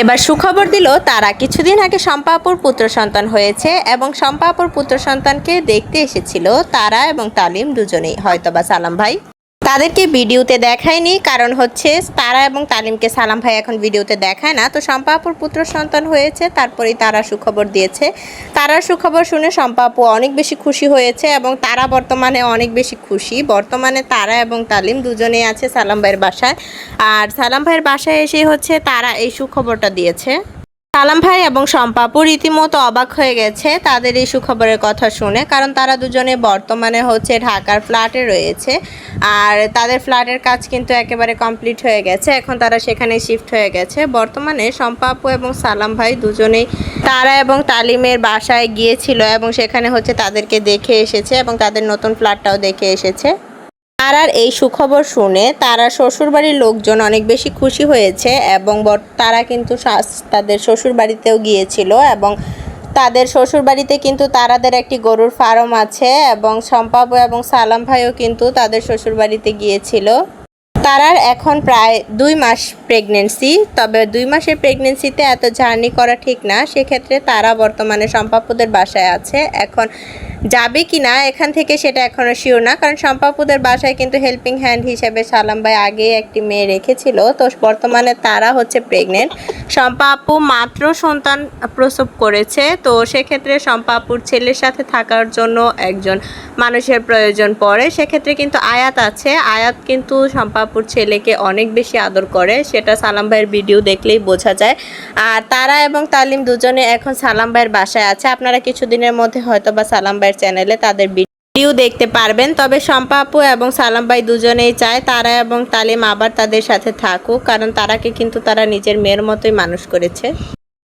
এবার সুখবর দিল, তারা কিছুদিন আগে শম্পাপুর পুত্র সন্তান হয়েছে এবং শম্পাপুর পুত্র সন্তানকে দেখতে এসেছিল তারা এবং তালিম দুজনেই। হয়তোবা সালাম ভাই। তাদেরকে ভিডিওতে দেখায়নি, কারণ হচ্ছে তারা এবং তালিমকে সালাম ভাই এখন ভিডিওতে দেখায় না। তো শম্পাপুর পুত্র সন্তান হয়েছে, তারপরেই তারা সুখবর দিয়েছে। তারার সুখবর শুনে শম্পাপু অনেক বেশি খুশি হয়েছে এবং তারা বর্তমানে অনেক বেশি খুশি। বর্তমানে তারা এবং তালিম দুজনেই আছে সালাম ভাইয়ের বাসায়। আর সালাম ভাইয়ের বাসায় এসে হচ্ছে তারা এই সুখবরটা দিয়েছে। সালাম ভাই এবং শম্পাপু রীতিমতো অবাক হয়ে গেছে তাদের এই সুখবরের কথা শুনে, কারণ তারা দুজনে বর্তমানে হচ্ছে ঢাকার ফ্ল্যাটে রয়েছে। আর তাদের ফ্ল্যাটের কাজ কিন্তু একেবারে কমপ্লিট হয়ে গেছে। এখন তারা সেখানে শিফট হয়ে গেছে। বর্তমানে শম্পাপু এবং সালাম ভাই দুজনেই তারা এবং তালিমের বাসায় গিয়েছিল এবং সেখানে হচ্ছে তাদেরকে দেখে এসেছে এবং তাদের নতুন ফ্ল্যাটটাও দেখে এসেছে। তারার এই সুখবর শুনে তারা শ্বশুরবাড়ির লোকজন অনেক বেশি খুশি হয়েছে এবং তারা কিন্তু তাদের শ্বশুরবাড়িতেও গিয়েছিল এবং তাদের শ্বশুরবাড়িতে কিন্তু তারাদের একটি গরুর ফার্ম আছে এবং সম্পাবু এবং সালাম ভাইও কিন্তু তাদের শ্বশুরবাড়িতে গিয়েছিল। তারার এখন প্রায় দুই মাস প্রেগনেন্সি তবে দুই মাসের প্রেগনেন্সিতে এত জার্নি করা ঠিক না। সেক্ষেত্রে তারা বর্তমানে সম্পাপুদের বাসায় আছে। এখন যাবে কি না, এখান থেকে সেটা এখনও শিওর না। কারণ সম্পাপুদের বাসায় কিন্তু হেল্পিং হ্যান্ড হিসেবে সালাম ভাই আগে একটি মেয়ে রেখেছিল। তো বর্তমানে তারা হচ্ছে প্রেগনেন্ট শম্পা আপু মাত্র সন্তান প্রসব করেছে, তো সেক্ষেত্রে শম্পা আপুর ছেলের সাথে থাকার জন্য একজন মানুষের প্রয়োজন পড়ে। সেক্ষেত্রে কিন্তু আয়াত আছে। আয়াত কিন্তু শম্পাপুর ছেলেকে অনেক বেশি আদর করে। সেটা সালাম ভাইয়ের ভিডিও দেখলেই বোঝা যায়। আর তারা এবং তালিম দুজনে এখন সালাম ভাইয়ের বাসায় আছে। আপনারা কিছুদিনের মধ্যে হয়তো বা সালাম ভাইয়ের চ্যানেলে তাদের ভিডিও দেখতে পারবেন। তবে শম্পা আপু এবং সালাম ভাই দুজনেই চায় তারা এবং তালিম আবার তাদের সাথে থাকুক, কারণ তারাকে কিন্তু তারা নিজের মেয়ের মতোই মানুষ করেছে।